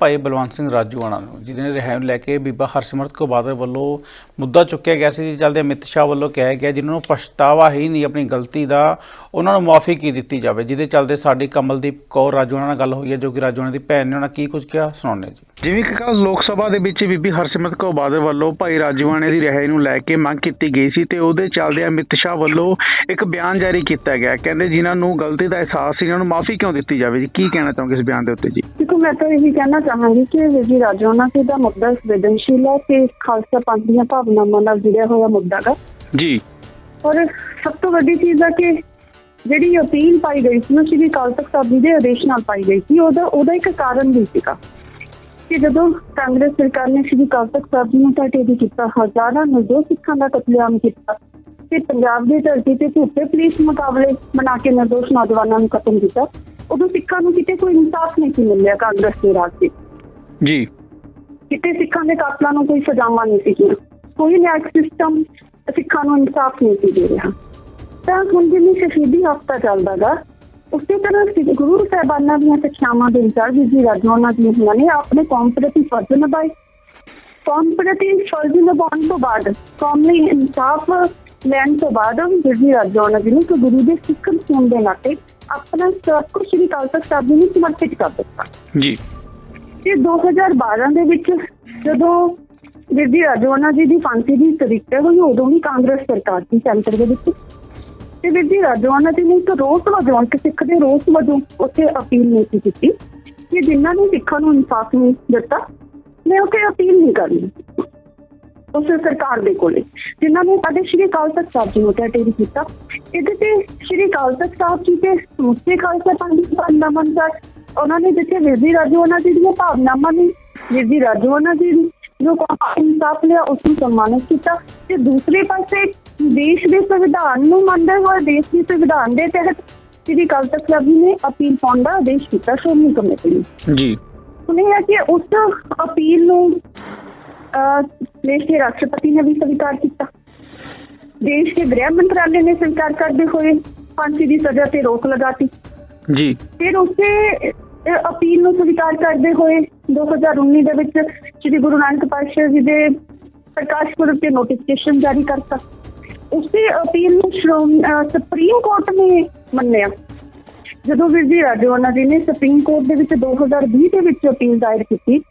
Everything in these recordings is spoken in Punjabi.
ਭਾਈ ਬਲਵੰਤ ਸਿੰਘ ਰਾਜੂਆਣਾ ਨੂੰ ਜਿਹਨੇ ਰਿਹਾਈ ਨੂੰ ਲੈ ਕੇ ਬੀਬਾ ਹਰਸਿਮਰਤ ਕੌਰ ਬਾਦਲ ਵੱਲੋਂ ਮੁੱਦਾ ਚੁੱਕਿਆ ਗਿਆ ਸੀ ਚੱਲਦੇ ਅਮਿਤ ਸ਼ਾਹ ਵੱਲੋਂ ਕਿਹਾ ਗਿਆ ਜਿਨ੍ਹਾਂ ਨੂੰ ਪਛਤਾਵਾ ਹੀ ਨਹੀਂ ਆਪਣੀ ਗਲਤੀ ਦਾ ਉਹਨਾਂ ਨੂੰ ਮਾਫੀ ਕੀ ਦਿੱਤੀ ਜਾਵੇ? ਜਿਹਦੇ ਚੱਲਦੇ ਸਾਡੀ ਕਮਲਦੀਪ ਕੌਰ ਰਾਜੂਆਣਾ ਨਾਲ ਗੱਲ ਹੋਈ ਹੈ ਜੋ ਕਿ ਰਾਜੂਆਣਾ ਦੀ ਭੈਣ ਨੇ ਉਹਨਾਂ ਕੀ ਕੁਝ ਕਿਹਾ? ਸੁਣਾਉਂਦੇ ਜੀ। ਜਿਵੇਂ ਕਿ ਕੱਲ ਲੋਕ ਸਭਾ ਦੇ ਵਿੱਚ ਬੀਬੀ ਹਰਸਿਮਰਤ ਕੌਰ ਬਾਦਲ ਵੱਲੋਂ ਭਾਈ ਰਾਜੂਆਣੇ ਦੀ ਰਿਹਾਈ ਨੂੰ ਲੈ ਕੇ ਮੰਗ ਕੀਤੀ ਗਈ ਸੀ ਤੇ ਉਹਦੇ ਚੱਲਦੇ ਅਮਿਤ ਸ਼ਾਹ ਵੱਲੋਂ ਇੱਕ ਬਿਆਨ ਜਾਰੀ ਕੀਤਾ ਗਿਆ। ਕਹਿੰਦੇ ਜਿਨ੍ਹਾਂ ਨੂੰ ਗਲਤੀ ਦਾ ਅਹਿਸਾਸ ਸੀ ਉਹਨਾਂ ਨੂੰ ਮਾਫੀ ਕਿਉਂ ਦਿੱਤੀ ਜਾਵੇ ਜੀ? ਕੀ ਕਹਿਣਾ ਚਾਹੋਗੇ ਇਸ ਬਿਆਨ ਦੇ ਉੱਤੇ ਜੀ? ਦੇਖੋ ਮੈਂ ਤਾਂ ਇਹੀ ਕਹਿਣਾ ਚਾਹਾਂਗੀ ਕਿ ਵਿਜੀ ਰਾਜੋਨਾ ਜੀ ਦਾ ਮੁੱਦਾ ਸੰਵੇਦਨਸ਼ੀਲ ਹੈ ਤੇ ਖਾਲਸਾ ਪੰਥ ਦੀਆਂ ਭਾਵਨਾਵਾਂ ਨਾਲ ਜੁੜਿਆ ਹੋਇਆ ਮੁੱਦਾ ਗਾ। ਜੀ। ਔਰ ਸਭ ਤੋਂ ਵੱਡੀ ਚੀਜ਼ ਹੈ ਕਿ ਜਿਹੜੀ ਅਪੀਲ ਪਾਈ ਗਈ ਸੀ ਉਹ ਸ਼੍ਰੀ ਅਕਾਲ ਤਖਤ ਸਾਹਿਬ ਦੇ ਆਦੇਸ਼ ਨਾਲ ਪਾਈ ਗਈ ਸੀ ਉਹਦਾ ਉਹਦਾ ਇੱਕ ਕਾਰਨ ਵੀ ਸੀਗਾ ਕਿ ਜਦੋਂ ਕਾਂਗਰਸ ਸਰਕਾਰ ਨੇ ਸ਼੍ਰੀ ਅਕਾਲ ਤਖਤ ਸਾਹਿਬ ਜੀ ਨੂੰ ਟਾਟੇਦੀ ਕੀਤਾ ਹਜ਼ਾਰਾਂ ਨਿਰਦੋਸ਼ ਸਿੱਖਾਂ ਦਾ ਕਤਲੇਆਮ ਕੀਤਾ ਤੇ ਪੰਜਾਬ ਦੀ ਧਰਤੀ ਤੇ ਝੂਠੇ ਪੁਲਿਸ ਮੁਕਾਬਲੇ ਬਣਾ ਕੇ ਨਿਰਦੋਸ਼ ਨੌਜਵਾਨਾਂ ਨੂੰ ਕਤਲ ਕੀਤਾ ਉਦੋਂ ਸਿੱਖਾਂ ਨੂੰ ਕਿਤੇ ਕੋਈ ਇਨਸਾਫ ਨਹੀਂ ਸੀ ਮਿਲਿਆ ਕਾਂਗਰਸ ਦੇ ਰਾਜ 'ਚ ਜੀ। ਕਿਤੇ ਸਿੱਖਾਂ ਦੇ ਕਾਤਲਾਂ ਨੂੰ ਕੋਈ ਸਜ਼ਾਵਾਂ ਨਹੀਂ ਸੀਗੀਆਂ ਕੋਈ ਨਿਆਂ ਸਿਸਟਮ ਸਿੱਖਾਂ ਨੂੰ ਇਨਸਾਫ ਨਹੀਂ ਸੀ ਦੇ ਰਿਹਾ। ਤਾਂ ਹੁਣ ਜਿਵੇਂ ਸ਼ਹੀਦੀ ਹਫਤਾ ਚੱਲਦਾਗਾ ਉਸੇ ਤਰ੍ਹਾਂ ਗੁਰੂ ਸਾਹਿਬਾਨਾਂ ਦੀਆਂ ਸਿੱਖਿਆਵਾਂ ਦੇ ਅਨੁਸਾਰ ਵੀ ਜੀ ਰਾਜੋਨਾ ਜੀ ਉਹਨਾਂ ਨੇ ਆਪਣੇ ਕੌਮ ਪ੍ਰਤੀ ਫਰਜ਼ ਨਿਭਾਏ। ਕੌਮ ਪ੍ਰਤੀ ਫਰਜ਼ ਨਿਭਾਉਣ ਤੋਂ ਬਾਅਦ ਕੌਮ ਲਈ ਇਨਸਾਫ ਲੈਣ ਤੋਂ ਬਾਅਦ ਜੀ ਰਾਜੋਨਾ ਜੀ ਨੇ ਗੁਰੂ ਦੇ ਸਿੱਖ ਹੋਣ ਦੇ ਨਾਤੇ ਆਪਣਾ ਸਭ ਕੁਝ ਸ੍ਰੀ ਅਕਾਲ ਤਖਤ ਸਾਹਿਬ ਜੀ ਨੂੰ ਸਮਰਪਿਤ ਕਰ ਦਿੱਤਾ ਜੀ। ਤੇ 2012 ਦੇ ਵਿੱਚ ਜਦੋਂ ਬੀਬੀ ਰਾਜੋਨਾ ਜੀ ਦੀ ਫਾਂਸੀ ਦੀ ਤਰੀਕ ਹੋਈ ਉਦੋਂ ਵੀ ਕਾਂਗਰਸ ਸਰਕਾਰ ਸੀ ਸੈਂਟਰ ਦੇ ਵਿੱਚ। ਤੇ ਬੀਬੀ ਰਾਜੋਨਾ ਜੀ ਨੇ ਇੱਕ ਰੋਸ ਵਜੋਂ ਇੱਕ ਸਿੱਖ ਦੇ ਰੋਸ ਵਜੋਂ ਉੱਥੇ ਅਪੀਲ ਨਹੀਂ ਕੀਤੀ ਕਿ ਜਿਨ੍ਹਾਂ ਨੇ ਸਿੱਖਾਂ ਨੂੰ ਇਨਸਾਫ ਨਹੀਂ ਦਿੱਤਾ ਮੈਂ ਉਹ ਤੇ ਅਪੀਲ ਨਹੀਂ ਕਰਨੀ। ਉਸ ਸਰਕਾਰ ਦੇ ਕੋਲੇ। ਜਿਨ੍ਹਾਂ ਨੇ ਸਾਡੇ ਸ਼੍ਰੀ ਅਕਾਲ ਤਖਤ ਸਾਹਿਬ ਜੀ ਨੂੰ ਟੈਟੇਰੀ ਕੀਤਾ। ਇਹਦੇ ਤੇ ਸ਼੍ਰੀ ਅਕਾਲ ਤਖਤ ਸਾਹਿਬ ਜੀ ਤੇ ਸਮੁੱਚੇ ਖਾਲਸਾ ਪੰਥ ਦੀ ਭਾਵਨਾਵਾਂ ਅਨੁਸਾਰ ਉਹਨਾਂ ਨੇ ਜਿੱਥੇ ਵਿਰਦੀ ਰਾਜੋਨਾ ਜੀ ਦੀਆਂ ਭਾਵਨਾਵਾਂ ਨੇ ਵਿਰਦੀ ਰਾਜੋਨਾ ਜੀ ਜੋ ਕੌਮ ਇਨਸਾਫ ਲਿਆ ਉਸ ਨੂੰ ਸਨਮਾਨਿਤ ਕੀਤਾ। ਤੇ ਦੂਸਰੇ ਪਾਸੇ ਦੇਸ਼ ਦੇ ਸੰਵਿਧਾਨ ਨੂੰ ਮੰਨਦੇ ਹੋਏ ਦੇਸ਼ ਦੇ ਸੰਵਿਧਾਨ ਦੇ ਤਹਿਤ ਸ਼੍ਰੀ ਅਕਾਲ ਤਖਤ ਸਾਹਿਬ ਜੀ ਨੇ ਅਪੀਲ ਪਾਉਣ ਦਾ ਆਦੇਸ਼ ਕੀਤਾ ਸ਼੍ਰੋਮਣੀ ਕਮੇਟੀ ਜੀ। ਹੈ ਕਿ ਉਸ ਅਪੀਲ ਨੂੰ ਦੇ ਰਾਸ਼ਟਰਪਤੀ ਨੇ ਵੀ ਸਵੀਕਾਰ ਕੀਤਾ। ਦੇਸ਼ ਦੇ ਗ੍ਰਹਿ ਮੰਤਰਾਲੇ ਨੇ ਸਵੀਕਾਰ ਕਰਦੇ ਹੋਏ ਫਾਂਸੀ ਦੀ ਸਜ਼ਾ ਤੇ ਰੋਕ ਲਗਾਤੀ। ਜੀ। ਫਿਰ ਉਸੇ ਅਪੀਲ ਨੂੰ ਸਵੀਕਾਰ ਕਰਦੇ ਹੋਏ 2019 ਦੇ ਵਿੱਚ ਸ੍ਰੀ ਗੁਰੂ ਨਾਨਕ ਪਾਤਸ਼ਾਹ ਜੀ ਦੇ ਪ੍ਰਕਾਸ਼ ਪੁਰਬ ਤੇ ਨੋਟੀਫਿਕੇਸ਼ਨ ਜਾਰੀ ਕਰਤਾ। ਉਸੇ ਅਪੀਲ ਨੂੰ ਸ਼੍ਰੋਮ- ਅਹ, ਸੁਪਰੀਮ ਕੋਰਟ ਨੇ ਮੰਨਿਆ। ਜਦੋਂ ਵੀਰ ਜੀ ਰਾਜੋਨਾ ਜੀ ਨੇ ਸੁਪਰੀਮ ਕੋਰਟ ਦੇ ਵਿੱਚ 2020 ਦੇ ਵਿੱਚ ਅਪੀਲ ਦਾਇਰ ਕੀਤੀ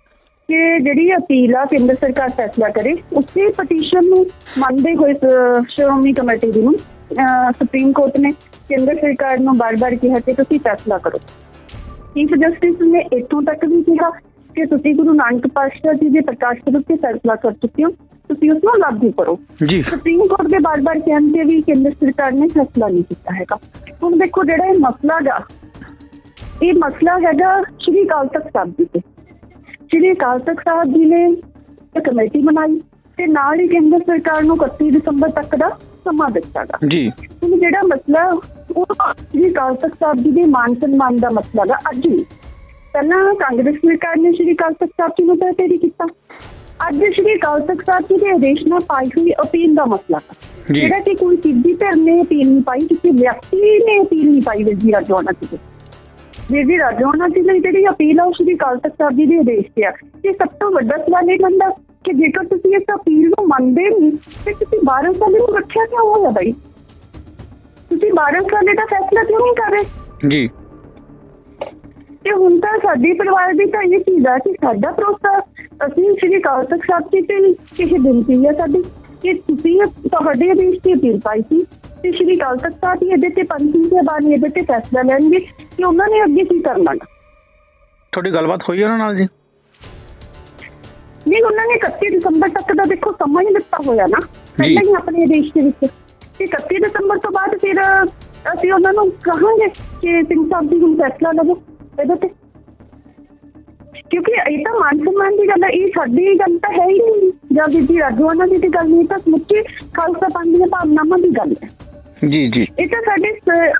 ਕਿ ਜਿਹੜੀ ਅਪੀਲ ਆ ਕੇਂਦਰ ਸਰਕਾਰ ਫੈਸਲਾ ਕਰੇ ਉਸੇ ਪਟੀਸ਼ਨ ਨੂੰ ਮੰਨਦੇ ਹੋਏ ਸ਼੍ਰੋਮਣੀ ਕਮੇਟੀ ਦੀ ਨੂੰ ਸੁਪਰੀਮ ਕੋਰਟ ਨੇ ਕੇਂਦਰ ਸਰਕਾਰ ਨੂੰ ਬਾਰ-ਬਾਰ ਕਿਹਾ ਕਿ ਤੁਸੀਂ ਫੈਸਲਾ ਕਰੋ। ਚੀਫ ਜਸਟਿਸ ਨੇ ਇੱਥੋਂ ਤੱਕ ਵੀ ਕਿਹਾ ਕਿ ਤੁਸੀਂ ਗੁਰੂ ਨਾਨਕ ਪਾਤਸ਼ਾਹ ਜੀ ਦੇ ਪ੍ਰਕਾਸ਼ ਪੁਰਬ ਤੇ ਫੈਸਲਾ ਕਰ ਚੁੱਕੇ ਹੋ ਤੁਸੀਂ ਉਸ ਨੂੰ ਲਾਗੂ ਕਰੋ। ਜੀ। ਸੁਪਰੀਮ ਕੋਰਟ ਦੇ ਬਾਰ-ਬਾਰ ਕਹਿਣ ਤੇ ਵੀ ਕੇਂਦਰ ਸਰਕਾਰ ਨੇ ਫੈਸਲਾ ਨਹੀਂ ਕੀਤਾ ਹੈਗਾ। ਹੁਣ ਦੇਖੋ ਜਿਹੜਾ ਇਹ ਮਸਲਾ ਗਾ ਇਹ ਮਸਲਾ ਹੈਗਾ ਸ਼੍ਰੀ ਅਕਾਲ ਤਖਤ ਸਾਹਿਬ ਜੀ ਤੇ। ਸ਼੍ਰੀ ਅਕਾਲ ਤਖਤ ਸਾਹਿਬ ਜੀ ਨੇ ਇੱਕ ਕਮੇਟੀ ਬਣਾਈ ਤੇ ਨਾਲ ਹੀ ਕੇਂਦਰ ਸਰਕਾਰ ਨੂੰ 31 ਦਸੰਬਰ ਤੱਕ ਦਾ ਸਮਾਂ ਦਿੱਤਾ ਗਾ। ਜੀ। ਹੁਣ ਜਿਹੜਾ ਮਸਲਾ ਉਹ ਸ਼੍ਰੀ ਅਕਾਲ ਤਖਤ ਸਾਹਿਬ ਜੀ ਦੇ ਮਾਨ ਸਨਮਾਨ ਦਾ ਮਸਲਾ ਦਾ ਅੱਜ ਨਹੀਂ ਪਹਿਲਾਂ ਕਾਂਗਰਸ ਸਰਕਾਰ ਨੇ ਸ਼੍ਰੀ ਅਕਾਲ ਤਖਤ ਸਾਹਿਬ ਜੀ ਨੂੰ ਤੇਰੀ ਕੀਤਾ। ਅੱਜ ਸ਼੍ਰੀ ਅਕਾਲ ਤਖਤ ਸਾਹਿਬ ਜੀ ਦੇ ਆਦੇਸ਼ ਨਾਲ ਪਾਈ ਹੋਈ ਅਪੀਲ ਦਾ ਮਸਲਾ। ਜਿਹੜਾ ਕਿ ਕੋਈ ਸਿੱਧੀ ਧਿਰ ਨੇ ਅਪੀਲ ਨਹੀਂ ਪਾਈ ਕਿਸੇ ਵਿਅਕਤੀ ਨੇ ਅਪੀਲ ਨਹੀਂ ਪਾਈ ਵਿਜੀ ਰਾਜੋਨਾ ਜੀ ਦੀ ਵਿਜੀ ਰਾਜੋਨਾ ਜੀ ਲਈ ਜਿਹੜੀ ਅਪੀਲ ਆ ਉਹ ਸ਼੍ਰੀ ਅਕਾਲ ਤਖਤ ਸਾਹਿਬ ਜੀ ਦੇ ਆਦੇਸ਼ ਤੇ ਆ। ਤੇ ਸਭ ਤੋਂ ਵੱਡਾ ਸਵਾਲ ਇਹ ਬਣਦਾ ਕਿ ਜੇਕਰ ਤੁਸੀਂ ਇਸ ਅਪੀਲ ਨੂੰ ਮੰਨਦੇ ਨਹੀਂ ਤੇ ਤੁਸੀਂ 12 ਸਾਲ ਨੂੰ ਰੱਖਿਆ ਕਿਉਂ ਹੋਇਆ ਬਾਈ? ਤੁਸੀਂ 12 ਸਾਲ ਦਾ ਫੈਸਲਾ ਕਿਉਂ ਨਹੀਂ ਕਰ ਰਹੇ? ਜੀ। ਤੇ ਹੁਣ ਤਾਂ ਸਾਡੀ ਪਰਿਵਾਰ ਦੀ ਤਾਂ ਇਹ ਚੀਜ਼ ਆ ਕਿ ਸਾਡਾ ਭਰੋਸਾ ਅਸੀਂ ਸ਼੍ਰੀ ਅਕਾਲ ਤਖਤ ਸਾਹਿਬ ਜੀ ਤੇ ਕਿਸੇ ਬੇਨਤੀ ਹੈ ਸਾਡੀ ਕਿ ਤੁਸੀਂ ਤੁਹਾਡੇ ਆਦੇਸ਼ ਤੇ ਅਪੀਲ ਪਾਈ ਸੀ। ਤੇ ਸ਼੍ਰੀ ਅਕਾਲ ਤਖਤ ਸਾਹਿਬ ਇਹਦੇ ਤੇ ਪੰਥੀ ਦੇ ਬਾਅਦ ਇਹਦੇ ਤੇ ਫੈਸਲਾ ਲੈਣਗੇ ਕਿ ਉਹਨਾਂ ਨੇ ਅੱਗੇ ਕੀ ਕਰਨਾ। ਤੁਹਾਡੀ ਗੱਲਬਾਤ ਹੋਈ ਉਹਨਾਂ ਨਾਲ ਜੀ? ਨਹੀਂ ਉਹਨਾਂ ਨੇ 31 ਦਸੰਬਰ ਤੱਕ ਦਾ ਦੇਖੋ ਸਮਾਂ ਹੀ ਦਿੱਤਾ ਹੋਇਆ ਨਾ। ਪਹਿਲਾਂ ਹੀ ਆਪਣੇ ਆਦੇਸ਼ ਦੇ ਵਿੱਚ। ਤੇ 31 ਦਸੰਬਰ ਤੋਂ ਬਾਅਦ ਫਿਰ ਅਸੀਂ ਉਹਨਾਂ ਨੂੰ ਕਹਾਂਗੇ ਕਿ ਸਿੰਘ ਸਾਹਿਬ ਜੀ ਹੁਣ ਫੈਸਲਾ ਲਵੋ ਇਹਦੇ ਤੇ। ਕਿਉਂਕਿ ਇਹ ਤਾਂ ਮਾਨ ਸਨਮਾਨ ਦੀ ਗੱਲ ਹੈ ਇਹ ਸਾਡੀ ਗੱਲ ਤਾਂ ਹੈ ਹੀ ਨਹੀਂ। ਜਾਂ ਬੀਬੀ ਰਾਜੋਆਨਾ ਜੀ ਦੀ ਗੱਲ ਨਹੀਂ ਤਾਂ ਸਮੁੱਚੇ ਖਾਲਸਾ ਪੰਥ ਦੀਆਂ ਭਾਵਨਾਵਾਂ ਦੀ ਗੱਲ ਹੈ ਜੀ ਜੀ। ਇਹ ਤਾਂ ਸਾਡੇ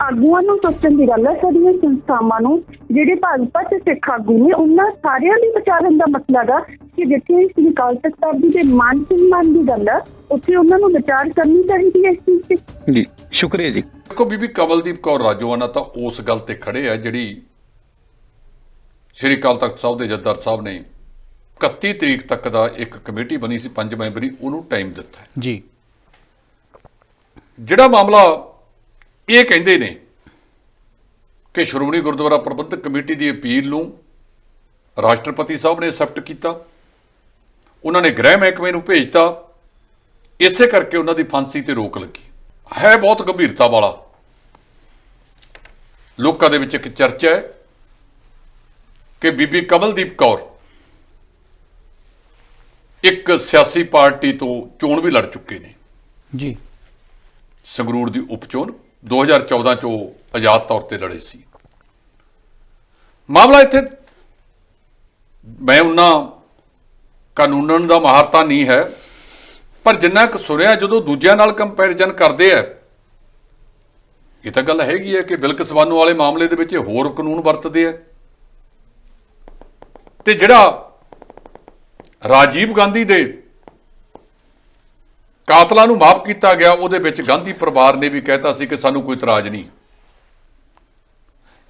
ਆਗੂਆਂ ਨੂੰ ਸੋਚਣ ਦੀ ਗੱਲ ਹੈ ਸਾਡੀਆਂ ਸੰਸਥਾਵਾਂ ਨੂੰ ਜਿਹੜੇ ਭਾਜਪਾ ਸਿੱਖ ਆਗੂ ਨੇ ਉਹਨਾਂ ਸਾਰਿਆਂ ਦੀ ਵਿਚਾਰਨ ਦਾ ਮਸਲਾ ਗਾ ਕਿ ਜਿੱਥੇ ਸ੍ਰੀ ਅਕਾਲ ਤਖਤ ਸਾਹਿਬ ਦੇ ਮਾਨ ਸਨਮਾਨ ਦੀ ਗੱਲ ਹੈ ਉੱਥੇ ਉਹਨਾਂ ਨੂੰ ਵਿਚਾਰ ਕਰਨੀ ਚਾਹੀਦੀ ਹੈ ਇਸ ਚੀਜ਼ ਤੇ। ਜੀ ਸ਼ੁਕਰੀਆ ਜੀ। ਦੇਖੋ ਬੀਬੀ ਕਮਲਦੀਪ ਕੌਰ ਰਾਜੋਆਣਾ ਤਾਂ ਉਸ ਗੱਲ ਤੇ ਖੜੇ ਆ ਜਿਹੜੀ ਸ਼੍ਰੀ ਅਕਾਲ ਤਖਤ ਸਾਹਿਬ ਦੇ ਜੱਦਰ ਸਾਹਿਬ ਨੇ 31 ਤਰੀਕ ਤੱਕ ਦਾ ਇੱਕ ਕਮੇਟੀ ਬਣੀ ਸੀ ਪੰਜ ਮੈਂਬਰੀ ਉਹਨੂੰ ਟਾਈਮ ਦਿੱਤਾ ਜੀ। ਜਿਹੜਾ ਮਾਮਲਾ ਇਹ ਕਹਿੰਦੇ ਨੇ ਕਿ ਸ਼੍ਰੋਮਣੀ ਗੁਰਦੁਆਰਾ ਪ੍ਰਬੰਧਕ ਕਮੇਟੀ ਦੀ ਅਪੀਲ ਨੂੰ ਰਾਸ਼ਟਰਪਤੀ ਸਾਹਿਬ ਨੇ ਐਕਸੈਪਟ ਕੀਤਾ, ਉਹਨਾਂ ਨੇ ਗ੍ਰਹਿ ਮਹਿਕਮੇ ਨੂੰ ਭੇਜਤਾ, ਇਸੇ ਕਰਕੇ ਉਹਨਾਂ ਦੀ ਫਾਂਸੀ ਤੇ ਰੋਕ ਲੱਗੀ। ਹੈ ਬਹੁਤ ਗੰਭੀਰਤਾ ਵਾਲਾ। ਲੋਕਾਂ ਦੇ ਵਿੱਚ ਇੱਕ ਚਰਚਾ ਹੈ ਕਿ ਬੀਬੀ ਕਮਲਦੀਪ ਕੌਰ ਇੱਕ ਸਿਆਸੀ ਪਾਰਟੀ ਤੋਂ ਚੋਣ ਵੀ ਲੜ ਚੁੱਕੇ ਨੇ। ਜੀ। ਸੰਗਰੂਰ ਦੀ ਉਪਚੋਣ 2014 ਚ ਉਹ ਆਜ਼ਾਦ ਤੌਰ ਤੇ ਲੜੇ ਸੀ। ਮਾਮਲਾ ਇੱਥੇ ਮੈਂ ਉਹਨਾਂ ਕਾਨੂੰਨਨ ਦਾ ਮਹਾਰਤਾ ਨਹੀਂ ਹੈ, ਪਰ ਜਿੰਨਾ ਕੁ ਸੁਣਿਆ ਜਦੋਂ ਦੂਜਿਆਂ ਨਾਲ ਕੰਪੈਰੀਜ਼ਨ ਕਰਦੇ ਆ, ਇਹ ਤਾਂ ਗੱਲ ਹੈਗੀ ਹੈ ਕਿ ਬਿਲਕਸ ਬਾਨੋ ਵਾਲੇ ਮਾਮਲੇ ਦੇ ਵਿੱਚ ਇਹ ਹੋਰ ਕਾਨੂੰਨ ਵਰਤਦੇ ਆ। ਤੇ ਜਿਹੜਾ ਰਾਜੀਵ ਗਾਂਧੀ ਦੇ ਕਾਤਲਾਂ ਨੂੰ ਮਾਫ ਕੀਤਾ ਗਿਆ, ਉਹਦੇ ਵਿੱਚ ਗਾਂਧੀ ਪਰਿਵਾਰ ਨੇ ਵੀ ਕਹਿਤਾ ਸੀ ਕਿ ਸਾਨੂੰ ਕੋਈ ਇਤਰਾਜ਼ ਨਹੀਂ।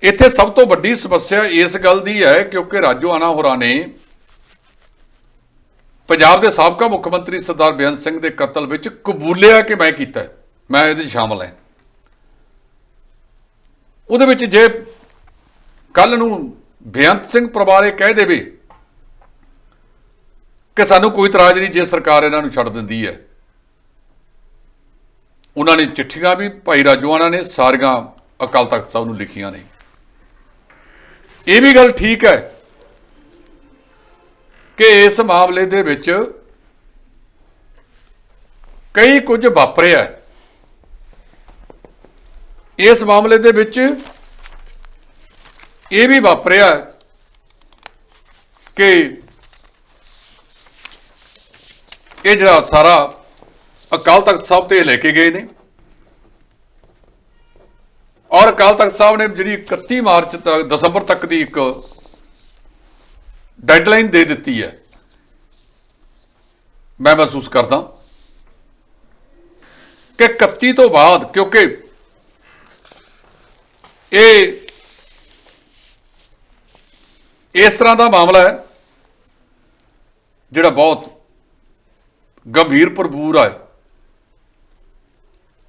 ਇੱਥੇ ਸਭ ਤੋਂ ਵੱਡੀ ਸਮੱਸਿਆ ਇਸ ਗੱਲ ਦੀ ਹੈ, ਕਿਉਂਕਿ ਰਾਜੋਆਣਾ ਹੋਰਾਂ ਨੇ ਪੰਜਾਬ ਦੇ ਸਾਬਕਾ ਮੁੱਖ ਮੰਤਰੀ ਸਰਦਾਰ ਬੇਅੰਤ ਸਿੰਘ ਦੇ ਕਤਲ ਵਿੱਚ ਕਬੂਲਿਆ ਕਿ ਮੈਂ ਕੀਤਾ ਮੈਂ ਇਹਦੇ 'ਚ ਸ਼ਾਮਲ ਹਾਂ। ਉਹਦੇ ਵਿੱਚ ਜੇ ਕੱਲ ਨੂੰ ਬੇਅੰਤ ਸਿੰਘ ਪਰਿਵਾਰ ਇਹ ਕਹਿ ਦੇਵੇ ਕਿ ਸਾਨੂੰ ਕੋਈ ਇਤਰਾਜ਼ ਨਹੀਂ, ਜੇ ਸਰਕਾਰ ਇਹਨਾਂ ਨੂੰ ਛੱਡ ਦਿੰਦੀ ਹੈ। ਉਹਨਾਂ ਨੇ ਚਿੱਠੀਆਂ ਵੀ, ਭਾਈ ਰਾਜੋਆਣਾ ਨੇ, ਸਾਰੀਆਂ ਅਕਾਲ ਤਖਤ ਸਾਹਿਬ ਨੂੰ ਲਿਖੀਆਂ ਨੇ। ਇਹ ਵੀ ਗੱਲ ਠੀਕ ਹੈ ਕਿ ਇਸ ਮਾਮਲੇ ਦੇ ਵਿੱਚ ਕਈ ਕੁਝ ਵਾਪਰਿਆ ਇਸ ਮਾਮਲੇ ਦੇ ਵਿੱਚ ਇਹ ਵੀ ਵਾਪਰਿਆ ਕਿ ਇਹ ਜਿਹੜਾ ਸਾਰਾ ਅਕਾਲ ਤਖਤ ਸਾਹਿਬ ਤੇ ਲੈ ਕੇ ਗਏ ਨੇ। ਔਰ ਅਕਾਲ ਤਖਤ ਸਾਹਿਬ ਨੇ ਜਿਹੜੀ 31 ਮਾਰਚ ਤੱਕ, ਦਸੰਬਰ ਤੱਕ ਦੀ ਇੱਕ ਡੈਡਲਾਈਨ ਦੇ ਦਿੱਤੀ ਹੈ। ਮੈਂ ਮਹਿਸੂਸ ਕਰਦਾ ਕਿ 31 ਤੋਂ ਬਾਅਦ, ਕਿਉਂਕਿ ਇਹ ਇਸ ਤਰ੍ਹਾਂ ਦਾ ਮਾਮਲਾ ਹੈ ਜਿਹੜਾ ਬਹੁਤ ਗੰਭੀਰ ਭਰਪੂਰ ਹੈ।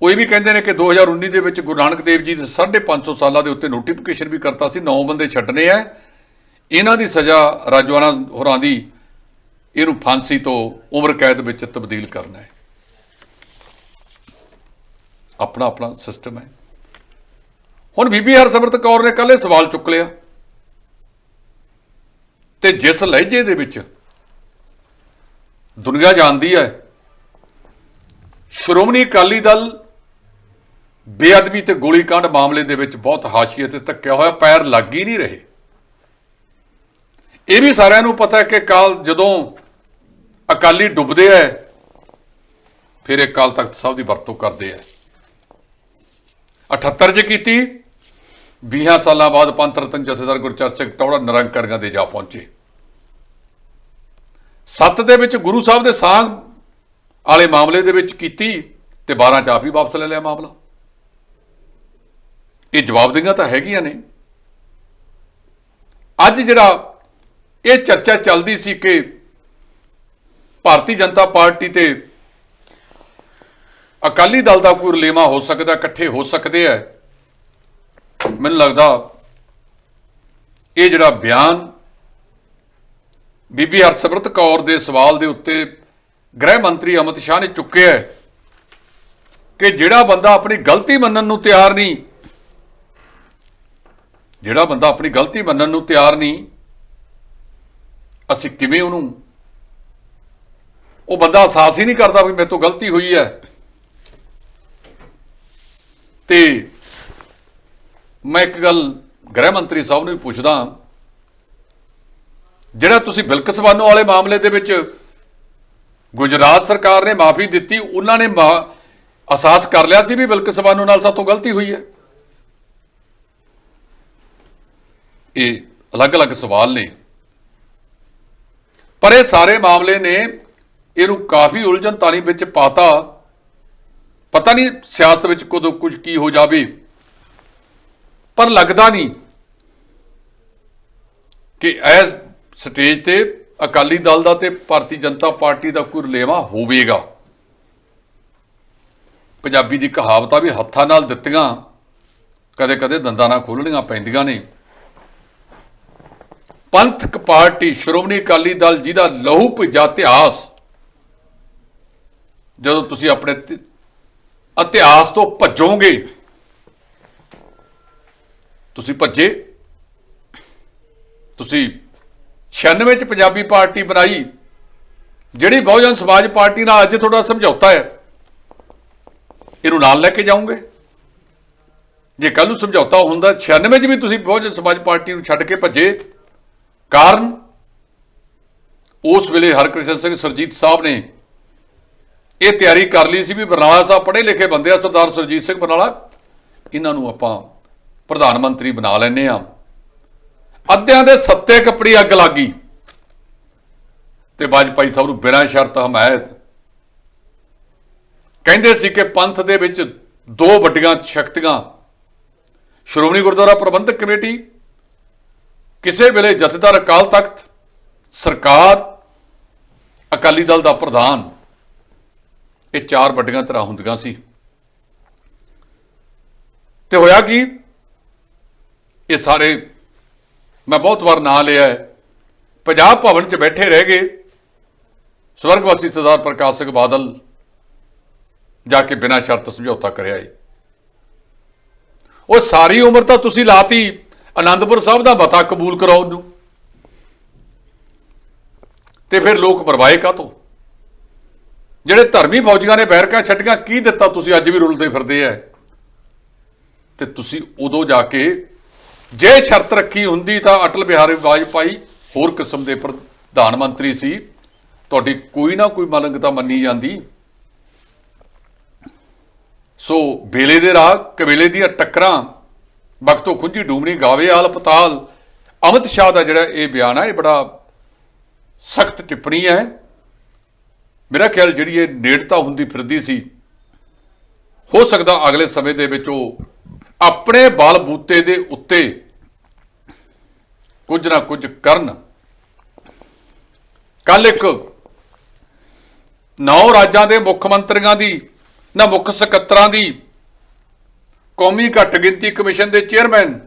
ਉਹ ਇਹ ਵੀ ਕਹਿੰਦੇ ਨੇ ਕਿ 2019 ਦੇ ਵਿੱਚ ਗੁਰੂ ਨਾਨਕ ਦੇਵ ਜੀ ਦੇ 550 ਸਾਲਾਂ ਦੇ ਉੱਤੇ ਨੋਟੀਫਿਕੇਸ਼ਨ ਵੀ ਕਰਤਾ ਸੀ 9 ਬੰਦੇ ਛੱਡਨੇ ਆ। ਇਹਨਾਂ ਦੀ ਸਜ਼ਾ ਰਾਜਵਾਨਾ ਹੋਰਾਂ ਦੀ ਇਹਨੂੰ ਫਾਂਸੀ ਤੋਂ ਉਮਰ ਕੈਦ ਵਿੱਚ ਤਬਦੀਲ ਕਰਨਾ ਹੈ। ਆਪਣਾ ਆਪਣਾ ਸਿਸਟਮ ਹੈ। ਹੁਣ ਬੀਬੀ ਹਰਸਿਮਰਤ ਕੌਰ ਨੇ ਕੱਲ ਇਹ ਸਵਾਲ ਚੁੱਕ ਲਿਆ। ਤੇ ਜਿਸ ਲਹਿਜੇ ਦੇ ਵਿੱਚ ਦੁਨੀਆ ਜਾਣਦੀ ਹੈ, ਸ਼੍ਰੋਮਣੀ ਅਕਾਲੀ ਦਲ ਬੇਅਦਬੀ ਤੇ ਗੋਲੀकांड ਮਾਮਲੇ ਦੇ ਵਿੱਚ ਬਹੁਤ ਹਾਸ਼ੀਏ ਤੇ ਧੱਕਿਆ ਹੋਇਆ ਪੈਰ ਲੱਗ ਹੀ ਨਹੀਂ ਰਹੇ। ਇਹ ਵੀ ਸਾਰਿਆਂ ਨੂੰ ਪਤਾ ਹੈ ਕਿ ਕਾਲ ਜਦੋਂ ਅਕਾਲੀ ਡੁੱਬਦੇ ਐ ਫਿਰ ਇਹ ਕਾਲ ਤਖਤ ਸਾਹਿਬ ਦੀ ਵਰਤੋਂ ਕਰਦੇ ਐ 78 ਚ ਕੀਤੀ 20 ਸਾਲਾਂ ਬਾਅਦ ਪੰਥ ਰਤਨ ਜਥੇਦਾਰ ਗੁਰਚਰਨ ਸਿੰਘ ਟੌੜਾ ਨਿਰੰਕਰਗਾਂ ਦੇ ਜਾ ਪਹੁੰਚੇ। ਸੱਤ ਦੇ ਵਿੱਚ ਗੁਰੂ ਸਾਹਿਬ ਦੇ ਸਾਂਗ ਵਾਲੇ ਮਾਮਲੇ ਦੇ ਵਿੱਚ ਕੀਤੀ ਤੇ 12 ਚ ਆਪ ਹੀ ਵਾਪਸ ਲੈ ਲਿਆ ਮਾਮਲਾ। ਇਹ ਜਵਾਬਦੇਹੀਆਂ ਤਾਂ ਹੈਗੀਆਂ ਨੇ। ਅੱਜ ਜਿਹੜਾ ਇਹ ਚਰਚਾ ਚੱਲਦੀ ਸੀ ਕਿ ਭਾਰਤੀ ਜਨਤਾ ਪਾਰਟੀ ਤੇ ਅਕਾਲੀ ਦਲ ਦਾ ਕੋਈ ਰਲੇਵਾ ਹੋ ਸਕਦਾ, ਇਕੱਠੇ ਹੋ ਸਕਦੇ ਆ। ਮੈਨੂੰ ਲੱਗਦਾ ਇਹ ਜਿਹੜਾ ਬਿਆਨ ਬੀਬੀ ਹਰਸਿਮਰਤ ਕੌਰ ਦੇ ਸਵਾਲ ਦੇ ਉੱਤੇ ਗ੍ਰਹਿ ਮੰਤਰੀ ਅਮਿਤ ਸ਼ਾਹ ਨੇ ਚੁੱਕਿਆ ਕਿ ਜਿਹੜਾ ਬੰਦਾ ਆਪਣੀ ਗਲਤੀ ਮੰਨਣ ਨੂੰ ਤਿਆਰ ਨਹੀਂ ਜਿਹੜਾ ਬੰਦਾ ਆਪਣੀ ਗਲਤੀ ਮੰਨਣ ਨੂੰ ਤਿਆਰ ਨਹੀਂ, ਅਸੀਂ ਕਿਵੇਂ ਉਹਨੂੰ? ਉਹ ਬੰਦਾ ਅਹਿਸਾਸ ਹੀ ਨਹੀਂ ਕਰਦਾ ਵੀ ਮੇਰੇ ਤੋਂ ਗਲਤੀ ਹੋਈ ਹੈ। ਤੇ ਮੈਂ ਇੱਕ ਗੱਲ ਗ੍ਰਹਿ ਮੰਤਰੀ ਸਾਹਿਬ ਨੂੰ ਵੀ ਪੁੱਛਦਾ ਜਿਹੜਾ ਤੁਸੀਂ ਬਿਲਕਸ ਬਾਨੋ ਵਾਲੇ ਮਾਮਲੇ ਦੇ ਵਿੱਚ ਗੁਜਰਾਤ ਸਰਕਾਰ ਨੇ ਮਾਫੀ ਦਿੱਤੀ, ਉਹਨਾਂ ਨੇ ਮਾ- ਅਹਿਸਾਸ ਕਰ ਲਿਆ ਸੀ ਵੀ ਬਿਲਕਸ ਬਾਨੋ ਨਾਲ ਸਾਤੋਂ ਗਲਤੀ ਹੋਈ ਹੈ। ਇਹ ਅਲੱਗ-ਅਲੱਗ ਸਵਾਲ ਨੇ। ਪਰ ਇਹ ਸਾਰੇ ਮਾਮਲੇ ਨੇ, ਇਹਨੂੰ ਕਾਫੀ ਉਲਝਣ ਤਾਣੀ ਵਿੱਚ ਪਾਤਾ। ਪਤਾ ਨਹੀਂ ਸਿਆਸਤ ਵਿੱਚ ਕਦੋਂ ਕੁਝ ਕੀ ਹੋ ਜਾਵੇ। ਪਰ ਲੱਗਦਾ ਨਹੀਂ ਕਿ ਇਸ ਸਟੇਜ ਤੇ ਅਕਾਲੀ ਦਲ ਦਾ ਤੇ ਭਾਰਤੀ ਜਨਤਾ ਪਾਰਟੀ ਦਾ ਕੋਈ ਰਲੇਵਾ ਹੋਵੇਗਾ। ਪੰਜਾਬੀ ਦੀ ਕਹਾਵਤਾਂ ਵੀ ਹੱਥਾਂ ਨਾਲ ਦਿੱਤੀਆਂ ਕਦੇ ਕਦੇ ਦੰਦਾਂ ਨਾਲ ਖੋਲਣੀਆਂ ਪੈਂਦੀਆਂ ਨੇ। ਪੰਥਕ ਪਾਰਟੀ ਸ਼੍ਰੋਮਣੀ ਅਕਾਲੀ ਦਲ ਜਿਹਦਾ ਲਹੂ ਭਿੱਜਾ ਇਤਿਹਾਸ ਜਦੋਂ ਤੁਸੀਂ ਆਪਣੇ ਇਤਿਹਾਸ ਤੋਂ ਭੱਜੋਗੇ, ਤੁਸੀਂ ਭੱਜੇ। ਤੁਸੀਂ 96 ਚ ਪੰਜਾਬੀ ਪਾਰਟੀ ਬਣਾਈ, ਜਿਹੜੀ ਬਹੁਜਨ ਸਮਾਜ ਪਾਰਟੀ ਨਾਲ ਅੱਜ ਤੁਹਾਡਾ ਸਮਝੌਤਾ ਹੈ। ਇਹਨੂੰ ਨਾਲ ਲੈ ਕੇ ਜਾਓਗੇ। ਜੇ ਕੱਲ ਨੂੰ ਸਮਝੌਤਾ ਹੁੰਦਾ 96 ਚ ਵੀ ਤੁਸੀਂ ਬਹੁਜਨ ਸਮਾਜ ਪਾਰਟੀ ਨੂੰ ਛੱਡ ਕੇ ਭੱਜੇ। ਕਾਰਨ ਉਸ ਵੇਲੇ ਹਰਕ੍ਰਿਸ਼ਨ ਸਿੰਘ ਸਰਜੀਤ ਸਾਹਿਬ ਨੇ ਇਹ ਤਿਆਰੀ ਕਰ ਲਈ ਸੀ ਵੀ ਬਰਨਾਲਾ ਸਾਹਿਬ ਪੜ੍ਹੇ ਲਿਖੇ ਬੰਦੇ ਆ, ਸਰਦਾਰ ਸਰਜੀਤ ਸਿੰਘ ਬਰਨਾਲਾ। ਇਹਨਾਂ ਨੂੰ ਆਪਾਂ ਪ੍ਰਧਾਨ ਮੰਤਰੀ ਬਣਾ ਲੈਨੇ ਆ ਅੱਧਿਆਂ ਦੇ ਸੱਤੇ ਕੱਪੜੀ ਅੱਗ ਲੱਗੀ ਤੇ ਵਾਜਪਾਈ ਸਾਹਿਬ ਨੂੰ ਬਿਨਾਂ ਸ਼ਰਤ ਹਮਾਇਤ ਕਹਿੰਦੇ ਸੀ ਕਿ ਪੰਥ ਦੇ ਵਿੱਚ ਦੋ ਵੱਡੀਆਂ ਸ਼ਕਤੀਆਂ, ਸ਼੍ਰੋਮਣੀ ਗੁਰਦੁਆਰਾ ਪ੍ਰਬੰਧਕ ਕਮੇਟੀ ਕਿਸੇ ਵੇਲੇ ਜਥੇਦਾਰ ਅਕਾਲ ਤਖਤ, ਸਰਕਾਰ, ਅਕਾਲੀ ਦਲ ਦਾ ਪ੍ਰਧਾਨ, ਇਹ ਚਾਰ ਵੱਡੀਆਂ ਤਰ੍ਹਾਂ ਹੁੰਦੀਆਂ ਸੀ। ਤੇ ਹੋਇਆ ਕਿ? ਇਹ ਸਾਰੇ, ਮੈਂ ਬਹੁਤ ਵਾਰ ਨਾਂ ਲਿਆ ਹੈ। ਪੰਜਾਬ ਭਵਨ 'ਚ ਬੈਠੇ ਰਹਿ ਗਏ ਸਵਰਗਵਾਸੀ ਸਰਦਾਰ ਪ੍ਰਕਾਸ਼ ਸਿੰਘ ਬਾਦਲ ਜਾ ਕੇ ਬਿਨਾਂ ਸ਼ਰਤ ਸਮਝੌਤਾ ਕਰਿਆ ਏ। ਉਹ ਸਾਰੀ ਉਮਰ ਤਾਂ ਤੁਸੀਂ ਲਾਤੀ। ਆਨੰਦਪੁਰ ਸਾਹਿਬ ਦਾ ਮਤਾ ਕਬੂਲ ਕਰਾਓ ਉਹਨੂੰ। ਤੇ ਫਿਰ ਲੋਕ ਪਰਵਾਏ ਕਾਤੋਂ ਜਿਹੜੇ ਧਰਮੀ ਫੌਜੀਆਂ ਨੇ ਬੈਰਕਾਂ ਛੱਡੀਆਂ, ਕੀ ਦਿੱਤਾ ਤੁਸੀਂ? ਅੱਜ ਵੀ ਰੁਲਦੇ ਫਿਰਦੇ ਐ। ਤੇ ਤੁਸੀਂ ਉਦੋਂ ਜਾ ਕੇ ਜੇ ਸ਼ਰਤ ਰੱਖੀ ਹੁੰਦੀ ਤਾਂ ਅਟਲ ਬਿਹਾਰੀ ਵਾਜਪਾਈ ਹੋਰ ਕਿਸਮ ਦੇ ਪ੍ਰਧਾਨ ਮੰਤਰੀ ਸੀ। ਤੁਹਾਡੀ ਕੋਈ ਨਾ ਕੋਈ ਮਲੰਗ ਮੰਨੀ ਜਾਂਦੀ। ਸੋ ਬੇਲੇ ਦੇ ਰਾਹ ਕਬੇਲੇ ਦੀਆਂ ਟੱਕਰਾਂ ਵਕਤੋਂ ਖੁੰਝੀ ਡੂਮਣੀ ਗਾਵੇ ਆਲ ਪਤਾਲ। ਅਮਿਤ ਸ਼ਾਹ ਦਾ ਜਿਹੜਾ ਇਹ ਬਿਆਨ ਹੈ ਇਹ ਬੜਾ ਸਖਤ ਟਿੱਪਣੀ ਹੈ। ਮੇਰਾ ਖਿਆਲ ਜਿਹੜੀ ਇਹ ਨੇੜਤਾ ਹੁੰਦੀ ਫਿਰਦੀ ਸੀ, ਹੋ ਸਕਦਾ ਅਗਲੇ ਸਮੇਂ ਦੇ ਵਿੱਚ ਉਹ ਆਪਣੇ ਬਾਲ ਬੂਤੇ ਦੇ ਉੱਤੇ ਕੁਝ ਨਾ ਕੁਝ ਕਰਨ। ਕੱਲ ਇੱਕ ਨੌ ਰਾਜਾਂ ਦੇ ਮੁੱਖ ਮੰਤਰੀਆਂ ਦੀ, ਨਾ ਮੁੱਖ ਸਕੱਤਰਾਂ ਦੀ ਕੌਮੀ ਘੱਟ ਗਿਣਤੀ ਕਮਿਸ਼ਨ ਦੇ ਚੇਅਰਮੈਨ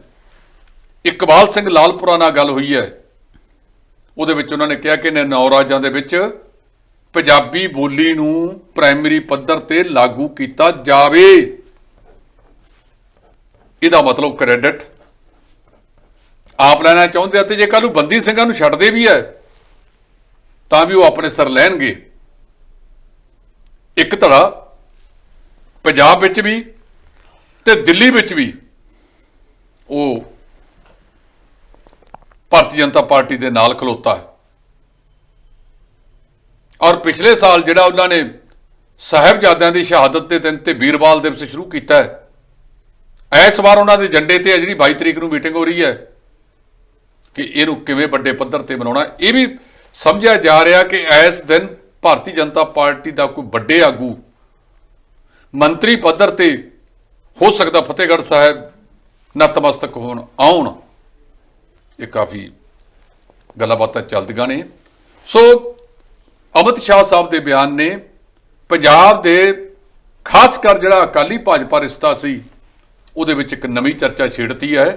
ਇਕਬਾਲ ਸਿੰਘ ਲਾਲਪੁਰਾ ਨਾਲ ਗੱਲ ਹੋਈ ਹੈ। ਉਹਦੇ ਵਿੱਚ ਉਹਨਾਂ ਨੇ ਕਿਹਾ ਕਿ ਨੌ ਰਾਜਾਂ ਦੇ ਵਿੱਚ ਪੰਜਾਬੀ ਬੋਲੀ ਨੂੰ ਪ੍ਰਾਇਮਰੀ ਪੱਧਰ ਤੇ ਲਾਗੂ ਕੀਤਾ ਜਾਵੇ। ਇਹਦਾ ਮਤਲਬ ਕ੍ਰੈਡਿਟ ਆਪ ਲੈਣਾ ਚਾਹੁੰਦੇ ਆ ਤੇ ਜੇ ਕੱਲ ਨੂੰ ਬੰਦੀ ਸਿੰਘਾਂ ਨੂੰ ਛੱਡਦੇ ਵੀ ਹੈ, ਤਾਂ ਵੀ ਉਹ ਆਪਣੇ ਸਿਰ ਲੈਣਗੇ। ਇੱਕ ਧੜਾ ਪੰਜਾਬ ਵਿੱਚ ਵੀ ਤੇ ਦਿੱਲੀ ਵਿੱਚ ਵੀ ਉਹ ਭਾਰਤੀ ਜਨਤਾ ਪਾਰਟੀ ਦੇ ਨਾਲ ਖਲੋਤਾ ਹੈ। ਔਰ ਪਿਛਲੇ ਸਾਲ ਜਿਹੜਾ ਉਹਨਾਂ ਨੇ ਸਾਹਿਬਜ਼ਾਦਿਆਂ ਦੀ ਸ਼ਹਾਦਤ ਦੇ ਦਿਨ ਤੇ ਵੀਰਵਾਲ ਦਿਵਸ ਸ਼ੁਰੂ ਕੀਤਾ ਹੈ ਇਸ ਵਾਰ ਉਹਨਾਂ ਦੇ ਏਜੰਡੇ ਤੇ ਹੈ ਜਿਹੜੀ 22 ਤਰੀਕ ਨੂੰ ਮੀਟਿੰਗ ਹੋ ਰਹੀ ਹੈ ਕਿ ਇਹਨੂੰ ਕਿਵੇਂ ਵੱਡੇ ਪੱਧਰ ਤੇ ਬਣਾਉਣਾ ਇਹ ਵੀ ਸਮਝਿਆ ਜਾ ਰਿਹਾ ਕਿ ਇਸ ਦਿਨ ਭਾਰਤੀ ਜਨਤਾ ਪਾਰਟੀ ਦਾ ਕੋਈ ਵੱਡੇ ਆਗੂ ਮੰਤਰੀ ਪੱਧਰ ਤੇ ਹੋ ਸਕਦਾ ਫਤਿਹਗੜ੍ਹ ਸਾਹਿਬ ਨਤਮਸਤਕ ਹੋਣ, ਆਉਣ। ਇਹ ਕਾਫੀ ਗੱਲਾਂ ਬਾਤਾਂ ਚੱਲਦੀਆਂ ਨੇ। ਸੋ ਅਮਿਤ ਸ਼ਾਹ ਸਾਹਿਬ ਦੇ ਬਿਆਨ ਨੇ ਪੰਜਾਬ ਦੇ ਖਾਸ ਕਰ ਜਿਹੜਾ ਅਕਾਲੀ ਭਾਜਪਾ ਰਿਸ਼ਤਾ ਸੀ, ਉਹਦੇ ਵਿੱਚ ਇੱਕ ਨਵੀਂ ਚਰਚਾ ਛੇੜਤੀ ਹੈ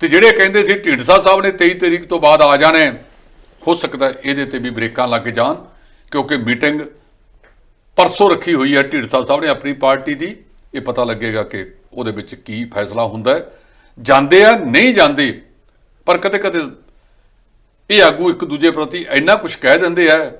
ਤੇ ਜਿਹੜੇ ਕਹਿੰਦੇ ਸੀ ਢੀਂਡਸਾ ਸਾਹਿਬ ਨੇ 23 ਤਰੀਕ ਤੋਂ ਬਾਅਦ ਆ ਜਾਣਾ ਹੋ ਸਕਦਾ ਇਹਦੇ ਤੇ ਵੀ ਬ੍ਰੇਕਾਂ ਲੱਗ ਜਾਣ, ਕਿਉਂਕਿ ਮੀਟਿੰਗ ਪਰਸੋਂ ਰੱਖੀ ਹੋਈ ਹੈ ਢੀਂਡਸਾ ਸਾਹਿਬ ਨੇ ਆਪਣੀ ਪਾਰਟੀ ਦੀ। ਇਹ ਪਤਾ ਲੱਗੇਗਾ ਕਿ ਉਹਦੇ ਵਿੱਚ ਕੀ ਫੈਸਲਾ ਹੁੰਦਾ ਹੈ। ਜਾਂਦੇ ਆ, ਨਹੀਂ ਜਾਂਦੇ, ਪਰ ਕਦੇ ਕਦੇ ਇਹ ਆਗੂ ਇੱਕ ਦੂਜੇ ਪ੍ਰਤੀ ਇੰਨਾ ਕੁਝ ਕਹਿ ਦਿੰਦੇ ਆ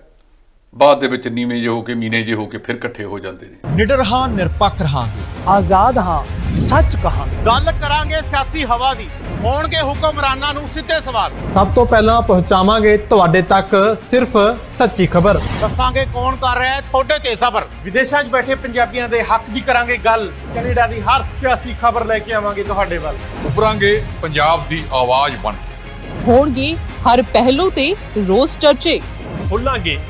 ਬਾਅਦ ਦੇ ਵਿੱਚ ਨੀਵੇਂ ਜਿਹੇ ਹੋ ਕੇ ਮੀਨੇ ਜਿਹੇ ਹੋ ਕੇ ਫਿਰ ਇਕੱਠੇ ਹੋ ਜਾਂਦੇ ਨੇ। ਨਿਡਰ ਹਾਂ ਨਿਰਪੱਖ ਰਹਾਂਗੇ। ਆਜ਼ਾਦ ਹਾਂ ਸੱਚ ਕਹਾਂਗੇ। ਗੱਲ ਕਰਾਂਗੇ ਸਿਆਸੀ ਹਵਾ ਦੀ। ਹੋਣਗੇ ਹੁਕਮਰਾਨਾਂ ਨੂੰ ਸਿੱਧੇ ਸਵਾਲ। ਸਭ ਤੋਂ ਪਹਿਲਾਂ ਪਹੁੰਚਾਵਾਂਗੇ ਤੁਹਾਡੇ ਤੱਕ ਸਿਰਫ ਸੱਚੀ ਖਬਰ। ਦੱਸਾਂਗੇ ਕੌਣ ਕਰ ਰਿਹਾ ਹੈ ਤੁਹਾਡੇ ਤੇ ਸਫਰ। ਵਿਦੇਸ਼ਾਂ 'ਚ ਬੈਠੇ ਪੰਜਾਬੀਆਂ ਦੇ ਹੱਕ ਦੀ ਕਰਾਂਗੇ ਗੱਲ। ਕੈਨੇਡਾ ਦੀ ਹਰ ਸਿਆਸੀ ਖਬਰ ਲੈ ਕੇ ਆਵਾਂਗੇ ਤੁਹਾਡੇ ਵੱਲ। ਉਭਰਾਂਗੇ ਪੰਜਾਬ ਦੀ ਆਵਾਜ਼ ਬਣ ਕੇ। ਹੋਣਗੇ ਹਰ ਪਹਿਲੂ ਤੇ ਰੋਜ਼ ਚਰਚੇ। ਖੋਲਾਂਗੇ